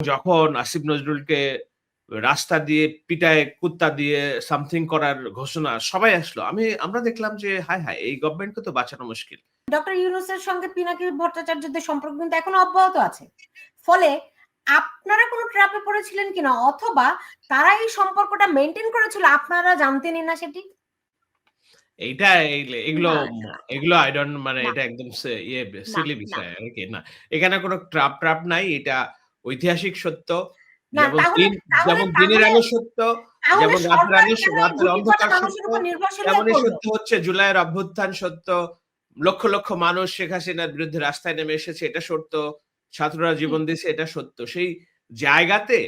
যখন আসিফ নজরুলকে রাস্তা দিয়ে পিটায় কুত্তা দিয়ে সামথিং করার ঘোষণা সবাই আসলো। আমি আমরা দেখলাম যে হায় হায় এই গভর্নমেন্টকে তো বাঁচানো মুশকিল। ডক্টর ইউনুসের সঙ্গে পিনাকি ভট্টাচার্যদের সম্পর্ক কিন্তু এখনও অব্যাহত আছে। ফলে আপনারা কোনো ট্র্যাপে পড়েছিলেন কিনা? অথবা তারা এই সম্পর্কটা মেনটেন করেছিল? আপনারা জানতেনই না সেটি? এইটা এই- এগুলো এগুলো আই ডোন্ট মানে এটা একদম ইয়ে সিলি বিষয় আর কি না। এখানে কোনো ট্রাপ ট্রাপ নাই এটা ঐতিহাসিক সত্য যেমন দিনের আলো সত্য যেমন রাতের সরকার আলো রাতের অন্ধকার সত্য তেমনই সত্য হচ্ছে জুলাইয়ের অভ্যুত্থান সত্য লক্ষ লক্ষ মানুষ শেখ হাসিনার বিরুদ্ধে রাস্তায় নেমে এসেছে এটা সত্য ছাত্ররা জীবন দিয়েছে এটা সত্য। সেই জায়গাতে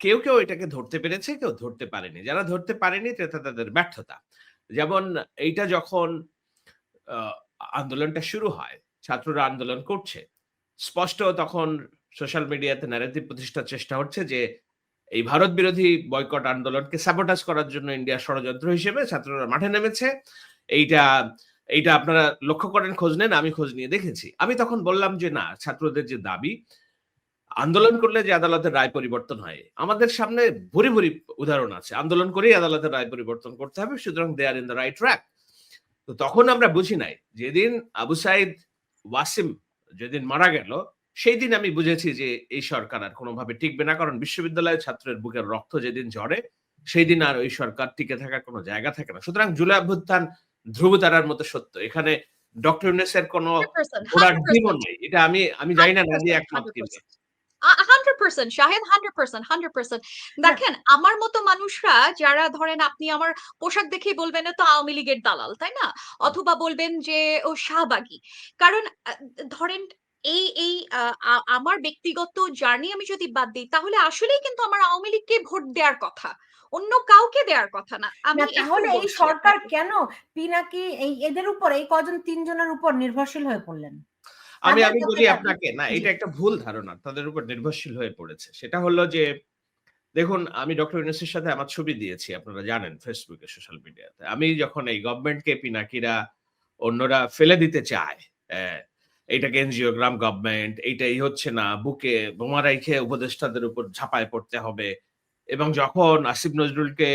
কেউ কেউ এটাকে ধরতে পেরেছে কেউ ধরতে পারেনি। যারা ধরতে পারেনি এটা তাদের ব্যর্থতা। যেমন এইটা যখন আহ, আন্দোলনটা শুরু হয় ছাত্ররা আন্দোলন করছে স্পষ্ট তখন সোশ্যাল মিডিয়াতে ন্যারেটিভ প্রতিষ্ঠার চেষ্টা হচ্ছে যে, এই ভারত বিরোধী বয়কট আন্দোলনকে সাবোটাজ করার জন্য ইন্ডিয়া ষড়যন্ত্র হিসেবে ছাত্ররা মাঠে নেমেছে। এইটা এইটা আপনারা লক্ষ্য করেন, খোঁজ নেন, আমি খোঁজ নিয়ে দেখেছি। আমি তখন বললাম যে, না, ছাত্রদের যে দাবি, আন্দোলন করলে যে আদালতের রায় পরিবর্তন হয়। আমাদের সামনে ভরি ভরি উদাহরণ আছে। আন্দোলন করেই আদালতের রায় পরিবর্তন করতে হবে, সুতরাং they are in the right track তো তখন আমরা বুঝি নাই, যেদিন আবু সাইদ ওয়াসিম যেদিন মারা গেল সেই দিন আমি বুঝেছি যে এই সরকার আর কোনোভাবে টিকবে না। কারণ বিশ্ববিদ্যালয়ের ছাত্রের বুকের রক্ত যেদিন ঝরে সেই দিন আর ওই সরকার টিকে থাকার কোনো জায়গা থাকে না। সুতরাং জুলাই অভ্যুত্থান ধ্রুবতারার মতো সত্য। এখানে ডক্টর ইউনেসের কোনো 100%, ওনার 100%, ডিমও নেই। এটা আমি আমি জানি না নাজি একমত কিনা। 100%, আ- 100% শাহেদ 100% 100% দেখেন আমার মতো মানুষরা যারা ধরেন আপনি আমার পোশাক দেখেই বলবেন তো আওয়ামী লীগের দালাল তাই না? অথবা বলবেন যে ও শাহবাগী। কারণ ধরেন এই এই আহ, আমার ব্যক্তিগত জার্নি আমি যদি বাদ দিই তাহলে আসলেই কিন্তু আমার আওয়ামী লীগকে ভোট দেওয়ার কথা। অন্য কাউকে দেওয়ার কথা না। আমি তাহলে এই সরকার কেন পিনাকি এই এদের উপর এই কজন তিনজনের উপর নির্ভরশীল হয়ে পড়লেন? আমি আমি বলি আপনাকে না এটা একটা ভুল ধারণা তাদের উপর নির্ভরশীল হয়ে পড়েছে। সেটা হলো যে দেখুন আমি ডক্টর ইউনুসের সাথে আমার ছবি দিয়েছি আপনারা জানেন ফেসবুকে সোশ্যাল মিডিয়াতে আমি যখন এই গভর্নমেন্টকে পিনাকিরা অন্যরা ফেলে দিতে চায় এইটাকে এনজিওগ্রাম গভর্নমেন্ট, এইটাই হচ্ছে না, বুকে বোমা রাইখে উপদেষ্টাদের উপর ঝাঁপায় পড়তে হবে। এবং যখন আসিফ নজরুলকে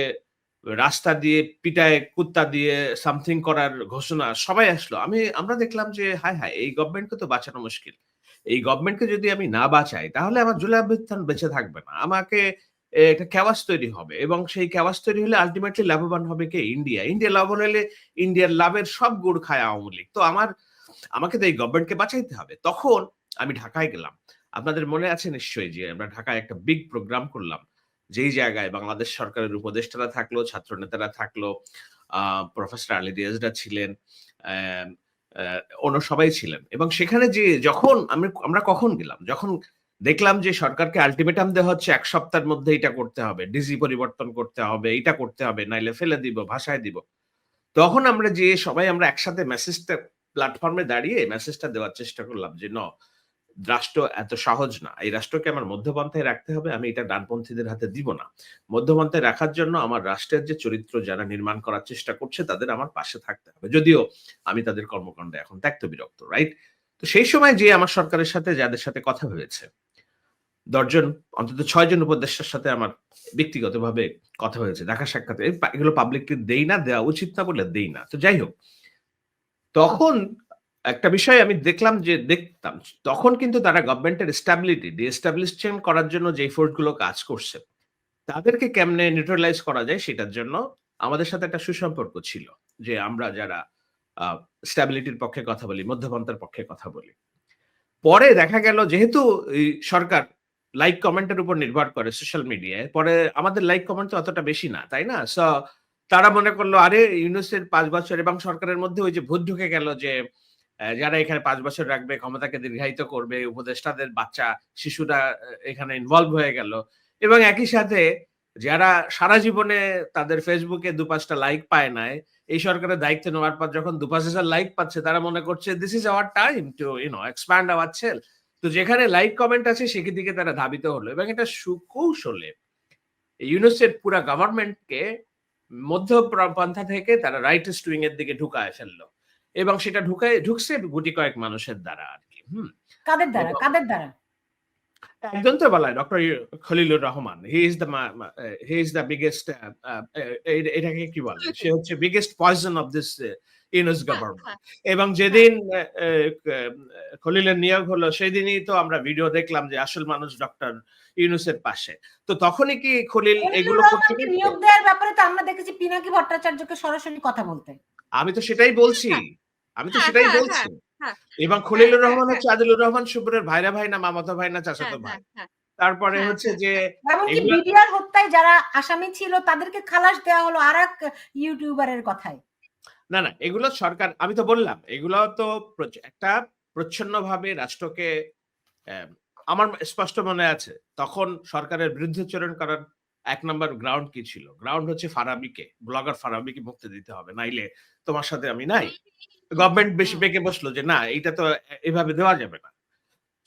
রাস্তা দিয়ে পিটায়, কুত্তা দিয়ে সামথিং করার ঘোষণা সবাই আসলো, আমি, আমরা দেখলাম যে, হায় হায়, এই গভর্নমেন্টকে তো বাঁচানো মুশকিল। এই গভর্নমেন্টকে যদি আমি না বাঁচাই, তাহলে আমার জুলাই বেঁচে থাকবে না। আমাকে একটা ক্যাওয়াস তৈরি হবে এবং সেই ক্যাওয়াস তৈরি হলে আলটিমেটলি লাভবান হবে কে? ইন্ডিয়া। ইন্ডিয়া লাভবান হলে ইন্ডিয়ার লাভের সব গুড় খায় আওয়ামী লীগ। তো আমার আমাকে তো এই গভর্নমেন্টকে বাঁচাইতে হবে। তখন আমি ঢাকায় গেলাম। আপনাদের মনে আছে নিশ্চয়ই যে আমরা ঢাকায় একটা বিগ প্রোগ্রাম করলাম। যেই জায়গায় বাংলাদেশ সরকারের উপদেষ্টারা থাকল ছাত্র নেতারা থাকল প্রফেসর আলী রিয়াজরা ছিলেন অন্য সবাই ছিলেন। এবং সেখানে যে যখন আমি, আমরা কখন গেলাম? যখন দেখলাম যে সরকারকে আলটিমেটাম দেওয়া হচ্ছে, এক সপ্তাহের মধ্যে এটা করতে হবে ডিজি পরিবর্তন করতে হবে এটা করতে হবে, নাইলে ফেলে দিব, ভাষায় দিব। তখন আমরা যে সবাই আমরা একসাথে মেসেজটা প্ল্যাটফর্মে দাঁড়িয়ে মেসেজটা দেওয়ার চেষ্টা করলাম যে, ন, রাষ্ট্র এত সহজ না। এই রাষ্ট্রকে আমার মধ্যপন্থায় রাখতে হবে। আমি এটা ডানপন্থীদের হাতে দিব না। মধ্যপন্থায় রাখার জন্য আমার রাষ্ট্রের যে চরিত্র যারা নির্মাণ করার চেষ্টা করছে, তাদের আমার পাশে থাকতে হবে। যদিও আমি তাদের কর্মকাণ্ডে এখন ত্যক্ত বিরক্ত রাইট তো সেই সময় যে আমার সরকারের সাথে, যাদের সাথে কথা হয়েছে, দশজন, অন্তত ছয়জন উপদেষ্টার সাথে আমার ব্যক্তিগতভাবে কথা হয়েছে, দেখা সাক্ষাৎ এগুলো পাবলিককে দেই না, দেওয়া উচিত না বলে দেই না। তো যাই হোক তখন একটা বিষয় আমি দেখলাম যে, দেখতাম, তখন কিন্তু তারা গভর্নমেন্টের স্ট্যাবিলিটি ডিএস্টাবলিশন করার জন্য যে ফোর্সগুলো কাজ করছে, তাদেরকে কেমনে নিউট্রালাইজ করা যায় সেটার জন্য আমাদের সাথে একটা সুসম্পর্ক ছিল যে আমরা যারা স্ট্যাবিলিটির পক্ষে কথা বলি, মধ্যপন্থার পক্ষে কথা বলি। পরে দেখা গেল যেহেতু সরকার লাইক কমেন্টের উপর নির্ভর করে সোশ্যাল মিডিয়ায় পরে আমাদের লাইক কমেন্ট তো অতটা বেশি না, তাই না? তারা মনে করল, আরে, ইউনুসের পাঁচ বছর এবং সরকারের মধ্যে ওই যে ভূত ঢুকে গেল যে যারা এখানে পাঁচ বছর রাখবে, ক্ষমতাকে দীর্ঘায়িত করবে, উপদেষ্টাদের বাচ্চা, শিশুরা এখানে ইনভলভ হয়ে গেল। এবং একই সাথে যারা সারা জীবনে তাদের ফেসবুকে দু পাঁচটা লাইক পায় নাই, এই সরকারের দায়িত্ব নেওয়ার পর যখন দু পাঁচ হাজার লাইক পাচ্ছে, তারা মনে করছে this is our time to you know expand our cell তো যেখানে লাইক কমেন্ট আছে সেদিকে তারা ধাবিত হলো। এবং এটা সুকৌশলে ইউনুসের পুরা গভর্নমেন্টকে মধ্য পন্থা থেকে তারা রাইট স্টুইং এর দিকে ঢুকায় ফেলল। এবং সেটা ঢুকায় ঢুকছে গুটি কয়েক মানুষের দ্বারা আর কি হুম। কাদের দ্বারা? কাদের দ্বারা? একজন তো বলা doctor Khalilur Rahman he is the he is the biggest এটাকে কি বলে? সে হচ্ছে biggest poison of this Yunus government. এবং যেদিন আহ, আহ, খলিলের নিয়োগ হলো সেদিনই তো আমরা ভিডিও দেখলাম যে আসল মানুষ ডক্টর ইউনুসের পাশে। তো তখনই কি খলিল এগুলো? নিয়োগ দেওয়ার ব্যাপারে তো আমরা দেখেছি পিনাকি ভট্টাচার্যকে সরাসরি কথা বলতে। আমি তো সেটাই বলছি। আমি তো হ্যাঁ, সেটাই হ্যাঁ, বলছি। হ্যাঁ। এবং খলিলুর হ্যাঁ, রহমান হ্যাঁ, হচ্ছে আদিলুর রহমান শুভ্রের ভাইরা ভাই না মামাতো ভাই না চাচাতো হ্যাঁ, ভাই। হ্যাঁ, হ্যাঁ। তারপরে হ্যাঁ, হচ্ছে হ্যাঁ, যে বিডিআর হত্যায় যারা আসামি ছিল তাদেরকে খালাস দেওয়া হলো আর এক ইউটিউবারের কথায়। না না এগুলো সরকার আমি তো বললাম এগুলো তো একটা প্রচ্ছন্ন ভাবে রাষ্ট্রকে আহ, আমার স্পষ্ট মনে আছে, তখন সরকারের বিরুদ্ধাচরণ করার এক নম্বর গ্রাউন্ড কি ছিল? গ্রাউন্ড হচ্ছে ফারাবিকে ব্লগার ফারাবিকে মুক্তি দিতে হবে, নাইলে তোমার সাথে আমি নাই। গভর্নমেন্ট বেশি বেঁকে বসল যে, না এটা তো এভাবে দেওয়া যাবে না।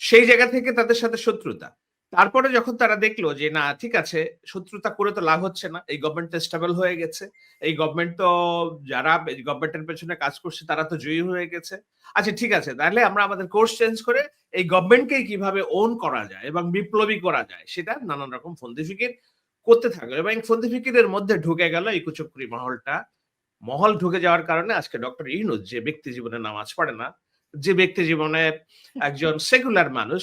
সেই জায়গা থেকে তাদের সাথে শত্রুতা। তারপরে যখন তারা দেখল যে, না, ঠিক আছে, শত্রুতা করে তো লাভ হচ্ছে না, এই গভর্নমেন্ট স্টেবল হয়ে গেছে, এই গভর্নমেন্ট তো যারা গভর্নমেন্টের পেছনে কাজ করছে, তারা তো জয়ী হয়ে গেছে। আচ্ছা ঠিক আছে, তাহলে আমরা আমাদের কোর্স চেঞ্জ করে এই গভর্নমেন্টকে কীভাবে ওন করা যায় এবং বিপ্লবী করা যায়, সেটা নানান রকম ফন্দি ফিকির করতে থাকল এবং ফন্দি ফিকিরের মধ্যে ঢুকে গেল এই কুচক্রি মহলটা। মহল ঢুকে যাওয়ার কারণে আজকে ডক্টর ইউনুস যে ব্যক্তি জীবনে নামাজ পড়ে না, যে ব্যক্তি জীবনে একজন সেকুলার মানুষ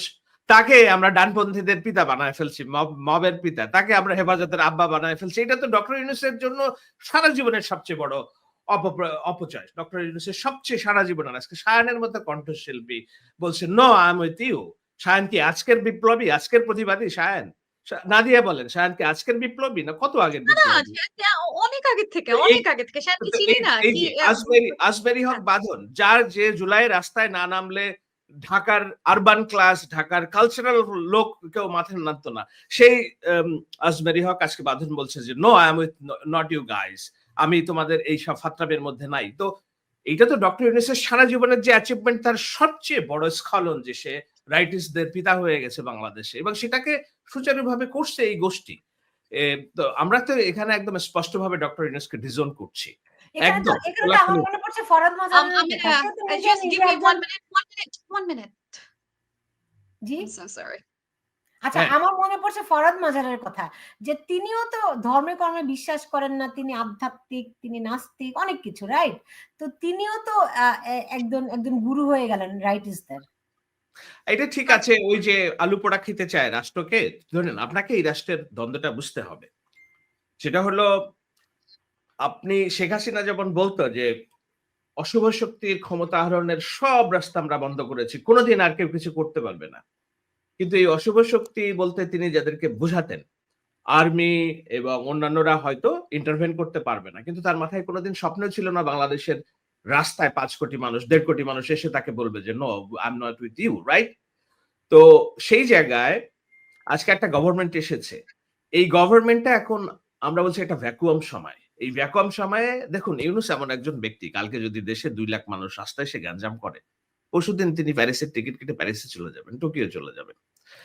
তাকে আমরা ডানপন্থীদের পিতা বানায় ফেলছি মবের পিতা। তাকে আমরা হেফাজতের আব্বা বানায় ফেলছি। এটা তো ডক্টর ইউনুসের জন্য সারা জীবনের সবচেয়ে বড় অপচয়। ডক্টর ইউনুসের সবচেয়ে সারা জীবনের আজকে সায়নের মতো কণ্ঠশিল্পী বলছে no I with you Sayan কি আজকের বিপ্লবী? আজকের প্রতিবাদী সায়ন? নাদিয়া বলেন সায়ন কি আজকের বিপ্লবী না কত আগের অনেক আগে থেকে অনেক আগে থেকে। সেটা তো চিনি না এই কি যে আসবেরি আসবেরি হক বাঁধন যার যে জুলাই রাস্তায় না নামলে ঢাকার আরবান ক্লাস ঢাকার কালচারাল লোক কেউ মাথায় নামতো না। সেই আসবেরি হক আজকে বাঁধন বলছে যে no I am with not you guys আমি তোমাদের এই সব ফাত্রাবের মধ্যে নাই। তো এইটা তো ডক্টর ইউনিসের সারা জীবনের যে অ্যাচিভমেন্ট তার সবচেয়ে বড় স্খলন যে সে রাইটিস্টদের পিতা হয়ে গেছে বাংলাদেশে। এবং সেটাকে সুচারুভাবে করছে এই গোষ্ঠী। তো আমরা তো এখানে একদম স্পষ্টভাবে ডক্টর ইউনুসকে ডিজন করছি। একদম, আমার মনে পড়ছে ফরাদ. জি? আচ্ছা হ্যাঁ। আমার মনে পড়ছে ফরাদ মাজারের কথা যে তিনিও তো ধর্মে কর্মে বিশ্বাস করেন না তিনি আধ্যাত্মিক তিনি নাস্তিক অনেক কিছু রাইট তো তিনিও তো আহ, একজন একজন গুরু হয়ে গেলেন রাইট রাইটিস্টদের এটা ঠিক আছে ওই যে আলু পোড়া খেতে চায় রাষ্ট্রকে ধরেন আপনাকে এই রাষ্ট্রের দ্বন্দ্বটা বুঝতে হবে। সেটা হলো আপনি শেখ হাসিনা যেমন বলতো যে, অশুভ শক্তির ক্ষমতা আহরণের সব রাস্তা আমরা বন্ধ করেছি, কোনোদিন আর কেউ কিছু করতে পারবে না। কিন্তু এই অশুভ শক্তি বলতে তিনি যাদেরকে বুঝাতেন, আর্মি এবং অন্যান্যরা হয়তো ইন্টারভেন করতে পারবে না। কিন্তু তার মাথায় কোনোদিন স্বপ্ন ছিল না বাংলাদেশের রাস্তায় পাঁচ কোটি মানুষ, দেড় কোটি মানুষ এসে তাকে বলবে যে no I not with you right তো সেই জায়গায় আজকে একটা গভর্নমেন্ট এসেছে। এই গভর্নমেন্টটা এখন আমরা বলছি একটা ভ্যাকুয়াম সময়। এই ভ্যাকুয়াম সময়ে দেখুন ইউনুস এমন একজন ব্যক্তি কালকে যদি দেশে দুই লাখ মানুষ রাস্তায় সে গ্যাঞ্জাম করে পরশুদিন তিনি প্যারিসের টিকিট কেটে প্যারিসে চলে যাবেন টোকিও চলে যাবেন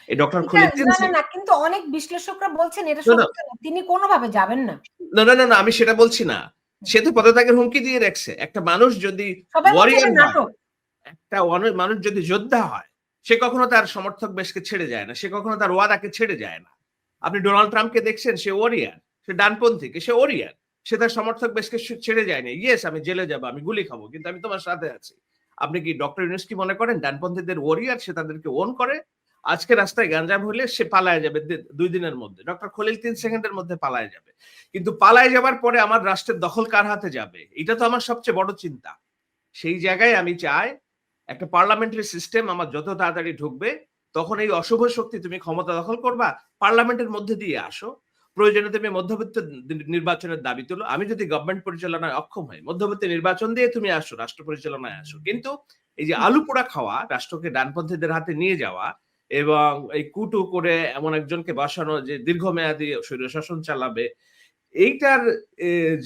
এই ডক্টর এটা- না কিন্তু অনেক বিশ্লেষকরা বলছেন এটা। সত্য না। তিনি কোনোভাবে যাবেন না না না না আমি সেটা বলছি না সে তো পদত্যাগের হুমকি দিয়ে রাখছে একটা মানুষ যদি। নাটক একটা মানুষ যদি যোদ্ধা হয় সে কখনো তার সমর্থক বেশকে ছেড়ে যায় না সে কখনো তার ওয়াদাকে ছেড়ে যায় না আপনি ডোনাল্ড ট্রাম্পকে দেখছেন সে ওরিয়ার সে ডানপন্থী সে ওরিয়ার সে তার সমর্থক বেশকে ছেড়ে যায়নি। ইয়েস আমি জেলে যাব, আমি গুলি খাব, কিন্তু আমি তোমার সাথে আছি। আপনি কি ডক্টর ইউনুস কি মনে করেন? ডানপন্থীদের ওয়ারিয়ার সে তাদেরকে ওন করে? আজকে রাস্তায় গাঞ্জাম হলে সে পালায় যাবে দুই দিনের মধ্যে। ডক্টর খলিল তিন সেকেন্ডের মধ্যে পালায় যাবে। কিন্তু পালায় যাবার পরে আমার রাষ্ট্রের দখল কার হাতে যাবে? এটা তো আমার সবচেয়ে বড় চিন্তা। সেই জায়গায় আমি চাই একটা পার্লামেন্টারি সিস্টেম আমার যত তাড়াতাড়ি ঢুকবে, তখন এই অশুভ শক্তি তুমি ক্ষমতা দখল করবা পার্লামেন্টের মধ্যে দিয়ে আসো। প্রয়োজনে তুমি মধ্যবর্তী নির্বাচনের দাবি তুলো। আমি যদি গভর্নমেন্ট পরিচালনায় অক্ষম হই মধ্যবর্তী নির্বাচন দিয়ে তুমি আসো, রাষ্ট্র পরিচালনায় আসো। কিন্তু এই যে আলু পোড়া খাওয়া, রাষ্ট্রকে ডানপন্থীদের হাতে নিয়ে যাওয়া এবং এই কুটু করে এমন একজনকে বসানো যে দীর্ঘমেয়াদী স্বৈরশাসন চালাবে, এইটার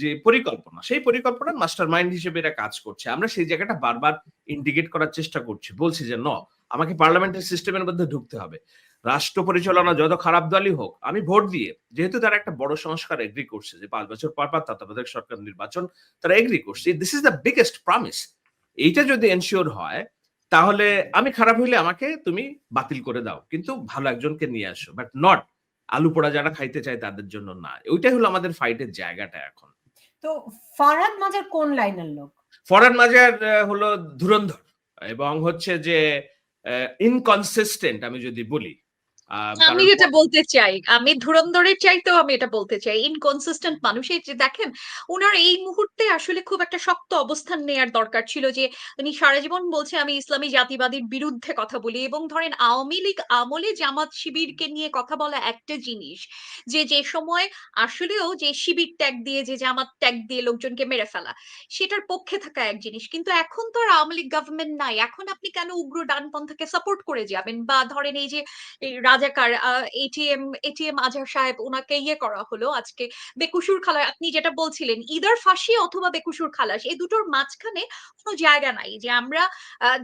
যে পরিকল্পনা, সেই পরিকল্পনার মাস্টার মাইন্ড হিসেবে এরা কাজ করছে। আমরা সেই জায়গাটা বারবার ইন্ডিকেট করার চেষ্টা করছি। বলছি যে, ন আমাকে পার্লামেন্টের সিস্টেমের মধ্যে ঢুকতে হবে। রাষ্ট্র পরিচালনা যত খারাপ দলই হোক আমি ভোট দিয়ে যেহেতু তারা একটা বড় সংস্কার এগ্রি করছে যে পাঁচ বছর পর পর তত্ত্বাবধায়ক সরকার নির্বাচন তারা এগ্রি করছে this is the biggest promise এইটা যদি এনশিওর হয় তাহলে আমি খারাপ হইলে আমাকে তুমি বাতিল করে দাও কিন্তু ভালো একজনকে নিয়ে আসো বাট নট আলু পোড়া যারা খাইতে চায় তাদের জন্য না। ওইটাই হলো আমাদের ফাইটের জায়গাটা এখন। তো ফরহাদ মাজার কোন লাইনের লোক? ফরান মাজার হলো ধুরন্ধর এবং হচ্ছে যে ইনকনসিস্টেন্ট আমি যদি বলি। আমি বলতে চাই আমি ধুরন্ধরের চাইতেও আমি এটা বলতে চাই ইনকনসিস্টেন্ট মানুষ এই যে দেখেন ওনার এই মুহূর্তে আসলে খুব একটা শক্ত অবস্থান নেয়ার দরকার ছিল যে উনি সারা জীবন বলছে আমি ইসলামী জাতিবাদীর বিরুদ্ধে কথা বলি। এবং ধরেন আওয়ামী লীগ আমলে জামাত শিবিরকে নিয়ে কথা বলা একটা জিনিস যে যে সময় আসলেও যে শিবির ট্যাগ দিয়ে যে জামাত ট্যাগ দিয়ে লোকজনকে মেরে ফেলা সেটার পক্ষে থাকা এক জিনিস। কিন্তু এখন তো আর আওয়ামী লীগ গভর্নমেন্ট নাই। এখন আপনি কেন উগ্র ডানপন্থাকে সাপোর্ট করে যাবেন? বা ধরেন এই যে রাজাকার এটিএম এটিএম আজহার সাহেব ওনাকে ইয়ে করা হলো আজকে বেকুসুর খালাস আপনি যেটা বলছিলেন ইদার ফাঁসি অথবা বেকুসুর খালাস এই দুটোর মাঝখানে কোনো জায়গা নাই যে আমরা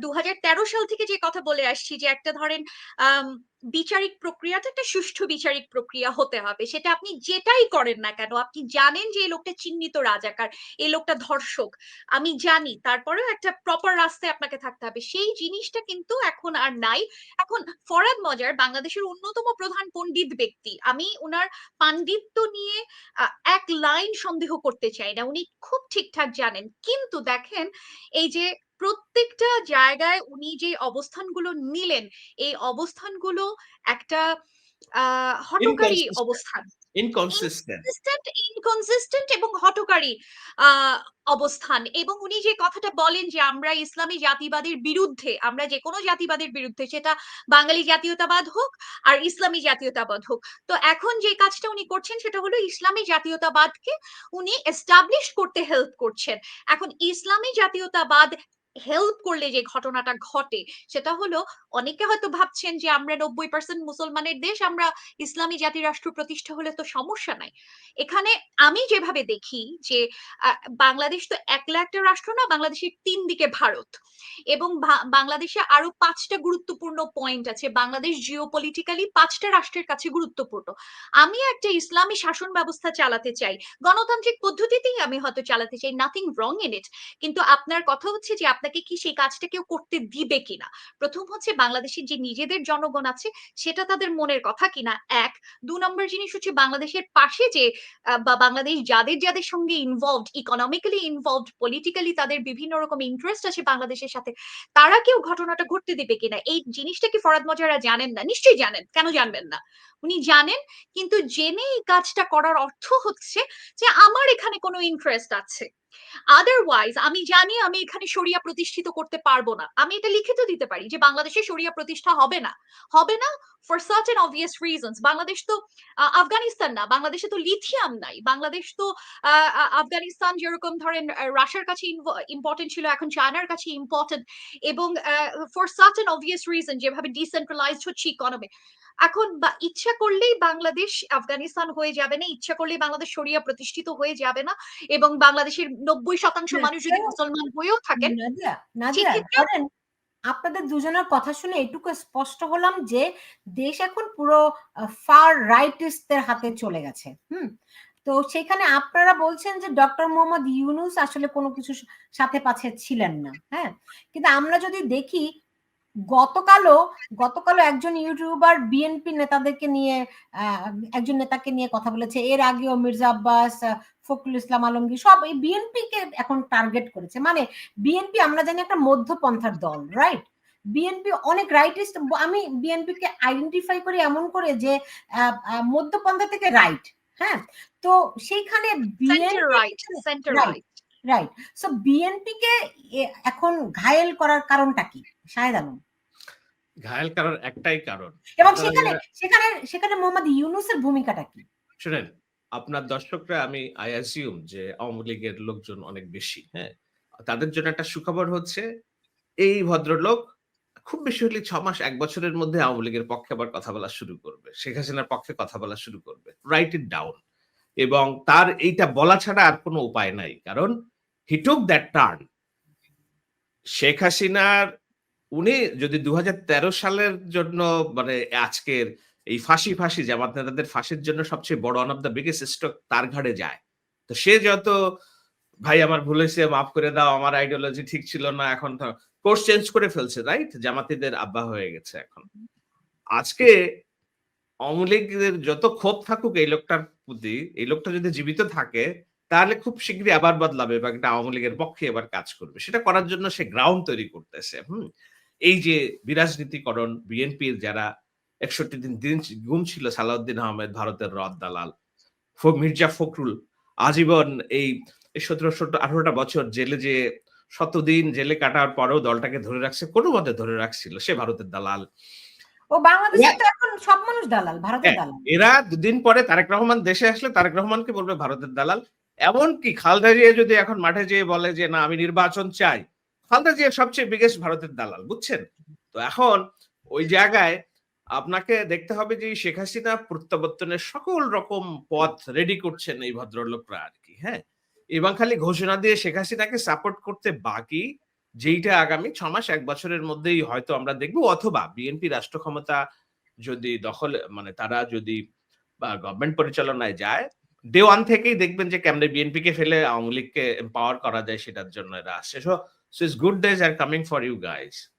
দু হাজার তেরো সাল থেকে যে কথা বলে আসছি যে একটা ধরেন আম, বিচারিক প্রক্রিয়াটা একটা সুষ্ঠু বিচারিক প্রক্রিয়া হতে হবে। সেটা আপনি যেটাই করেন না কেন, আপনি জানেন যে এই লোকটা চিহ্নিত রাজাকার, এই লোকটা ধর্ষক, আমি জানি, তারপরেও একটা প্রপার রাস্তায় আপনাকে থাকতে হবে। সেই জিনিসটা কিন্তু এখন আর নাই। এখন ফরাদ মজার বাংলাদেশের অন্যতম প্রধান পণ্ডিত ব্যক্তি, আমি ওনার পাণ্ডিত্য নিয়ে এক লাইন সন্দেহ করতে চাই না। উনি খুব ঠিকঠাক জানেন। কিন্তু দেখেন, এই যে প্রত্যেকটা জায়গায় উনি যে অবস্থানগুলো নিলেন এই অবস্থানগুলো একটা হটকারী অবস্থান। ইনকনসিস্টেন্ট ইনকনসিস্টেন্ট এবং হটকারী অবস্থান। এবং উনি যে কথাটা বলেন যে আমরা ইসলামী জাতিবাদের বিরুদ্ধে আমরা যে কোনো জাতিবাদের বিরুদ্ধে সেটা বাঙালি জাতীয়তাবাদ হোক আর ইসলামী জাতীয়তাবাদ হোক। তো এখন যে কাজটা উনি করছেন সেটা হলো ইসলামী জাতীয়তাবাদকে উনি এস্টাবলিশ করতে হেল্প করছেন। এখন ইসলামী জাতীয়তাবাদ হেল্প করলে যে ঘটনাটা ঘটে, সেটা হলো অনেকে হয়তো ভাবছেন যে আমরা নব্বই পার্সেন্ট মুসলমানের দেশ, আমরা ইসলামী জাতি রাষ্ট্র প্রতিষ্ঠা হলে তো সমস্যা নাই। এখানে আমি যেভাবে দেখি যে বাংলাদেশ তো একলা একটা রাষ্ট্র না, বাংলাদেশের তিন দিকে ভারত। এবং বাংলাদেশে আরও পাঁচটা গুরুত্বপূর্ণ পয়েন্ট আছে, বাংলাদেশ জিও পলিটিক্যালি পাঁচটা রাষ্ট্রের কাছে গুরুত্বপূর্ণ। আমি একটা ইসলামী শাসন ব্যবস্থা চালাতে চাই, গণতান্ত্রিক পদ্ধতিতেই আমি হয়তো চালাতে চাই নাথিং রং ইন ইট কিন্তু আপনার কথা হচ্ছে যে আপনাকে কি সেই কাজটা কেউ করতে দিবে কিনা? প্রথম হচ্ছে বাংলাদেশের যে নিজেদের জনগণ আছে, সেটা তাদের মনের কথা কিনা? এক। দু নম্বর জিনিস হচ্ছে বাংলাদেশের পাশে যে বা বাংলাদেশ যাদের যাদের সঙ্গে ইনভলভড ইকোনমিক্যালি ইনভলভড পলিটিক্যালি তাদের বিভিন্ন রকম ইন্টারেস্ট আছে বাংলাদেশের সাথে, তারা কেউ ঘটনাটা ঘটতে দেবে কিনা? এই জিনিসটা কি ফরাদ মজারা জানেন না? নিশ্চয়ই জানেন। কেন জানবেন না? উনি জানেন, কিন্তু জেনে এই কাজটা করার অর্থ হচ্ছে যে আমার এখানে কোনো ইন্টারেস্ট আছে। আদারওয়াইজ আমি জানি আমি এখানে শরিয়া প্রতিষ্ঠিত করতে পারব না। আমি এটা লিখিত দিতে পারি যে বাংলাদেশে শরিয়া প্রতিষ্ঠা হবে না। হবে না for certain obvious reasons Bangladesh তো আফগানিস্তান না। বাংলাদেশে তো লিথিয়াম নাই। বাংলাদেশ তো আফগানিস্তান যেরকম ধরেন রাশিয়ার কাছে ইম্পর্টেন্ট ছিল, এখন চায়নার কাছে ইম্পর্টেন্ট এবং ফর সার্টেন অবভিয়াস রিজন যেভাবে ডিসেন্ট্রালাইজড হচ্ছে ইকোনমি এখন বা ইচ্ছা করলেই বাংলাদেশ আফগানিস্তান হয়ে যাবে না ইচ্ছা করলেই বাংলাদেশ শরিয়া প্রতিষ্ঠিত হয়ে যাবে না এবং বাংলাদেশের নব্বই শতাংশ মানুষ যদি মুসলমান হয়েও থাকেন আপনাদের দুজনের কথা শুনে এটুকু স্পষ্ট হলাম যে দেশ এখন পুরো ফার রাইটিস্টদের হাতে চলে গেছে হুম? তো সেখানে আপনারা বলছেন যে ডক্টর মোহাম্মদ ইউনুস আসলে কোনো কিছু সাথে পাছে ছিলেন না হ্যাঁ? কিন্তু আমরা যদি দেখি গতকালও গতকালও একজন ইউটিউবার বিএনপি নেতাদেরকে নিয়ে আহ, একজন নেতাকে নিয়ে কথা বলেছে। এর আগেও মির্জা আব্বাস ফখরুল ইসলাম আলমগীর সব এই বিএনপি কে এখন টার্গেট করেছে। মানে বিএনপি আমরা জানি একটা মধ্যপন্থার দল রাইট বিএনপি অনেক রাইটিস্ট আমি বিএনপি কে আইডেন্টিফাই করি এমন করে যে মধ্যপন্থা থেকে রাইট হ্যাঁ? তো সেইখানে রাইট সো বিএনপি কে এখন ঘায়েল করার কারণটা কি? শাহেদ আলম। ঘায়াল কারণ একটাই কারণ। এবং সেখানে সেখানে সেখানে মোহাম্মদ ইউনুসের ভূমিকাটা কি? শুনেন আপনার দর্শকরা আমি আই অ্যাজিউম যে আওয়ামী লীগের লোকজন অনেক বেশি হ্যাঁ? তাদের জন্য একটা সুখবর হচ্ছে এই ভদ্রলোক খুব বেশি হলে ছ মাস এক বছরের মধ্যে আওয়ামী লীগের পক্ষে আবার কথা বলা শুরু করবে। শেখ হাসিনার পক্ষে কথা বলা শুরু করবে। রাইট ইট ডাউন এবং তার এইটা বলা ছাড়া আর কোনো উপায় নাই। কারণ he took that turn Sheikh হাসিনার উনি যদি দু হাজার তেরো সালের জন্য মানে আজকের এই ফাঁসি ফাঁসি জামাত নেতাদের ফাঁসির জন্য সবচেয়ে বড় one of the biggest stock তার ঘাড়ে যায়। তো সে যত, ভাই, আমার ভুল হয়েছে, মাফ করে দাও, আমার আইডিওলজি ঠিক ছিল না, এখন তো কোর্স চেঞ্জ করে ফেলছে রাইট জামাতিদের আব্বা হয়ে গেছে এখন। আজকে লীগের যত ক্ষোভ থাকুক এই লোকটার প্রতি, এই লোকটা যদি জীবিত থাকে, তাহলে খুব শীঘ্রই আবার বদলাবে বা একটা আওয়ামী লীগের পক্ষে এবার কাজ করবে। সেটা করার জন্য সে গ্রাউন্ড তৈরি করতেছে, হুম? এই যে বিরাজনীতিকরণ বিএনপির যারা একষট্টি দিন দিন গুম ছিল সালাউদ্দিন আহমেদ ভারতের রদ দালাল মির্জা ফখরুল আজীবন এই সতেরো আঠারোটা বছর জেলে যে শতদিন জেলে কাটার পরেও দলটাকে ধরে রাখছে কোনো মতে ধরে রাখছিল সে ভারতের দালাল। ও বাংলাদেশে তো এখন সব মানুষ দালাল ভারতের হ্যাঁ, দালাল। এরা দুদিন পরে তারেক রহমান দেশে আসলে তারেক রহমানকে বলবে ভারতের দালাল। এমনকি খালদা জিয়া যদি এখন মাঠে যেয়ে বলে যে না আমি নির্বাচন চাই খালদা জিয়া সবচেয়ে বিগেস্ট ভারতের দালাল, বুঝছেন? তো এখন ওই জায়গায় আপনাকে দেখতে হবে যে শেখ হাসিনা প্রত্যাবর্তনের সকল রকম পথ রেডি করছেন এই ভদ্রলোকরা আর কি হ্যাঁ? এবং খালি ঘোষণা দিয়ে শেখ হাসিনাকে সাপোর্ট করতে বাকি যেইটা আগামী ছ মাস, এক বছরের মধ্যেই হয়তো আমরা দেখব, অথবা বিএনপি রাষ্ট্র ক্ষমতা যদি দখল মানে তারা যদি গভর্নমেন্ট পরিচালনায় যায় ডে ওয়ান থেকেই দেখবেন যে কেমনে বিএনপি কে ফেলে আওয়ামী লীগকে এম্পাওয়ার করা যায় সেটার জন্য এরা আসছে। So it's good days are coming for you guys.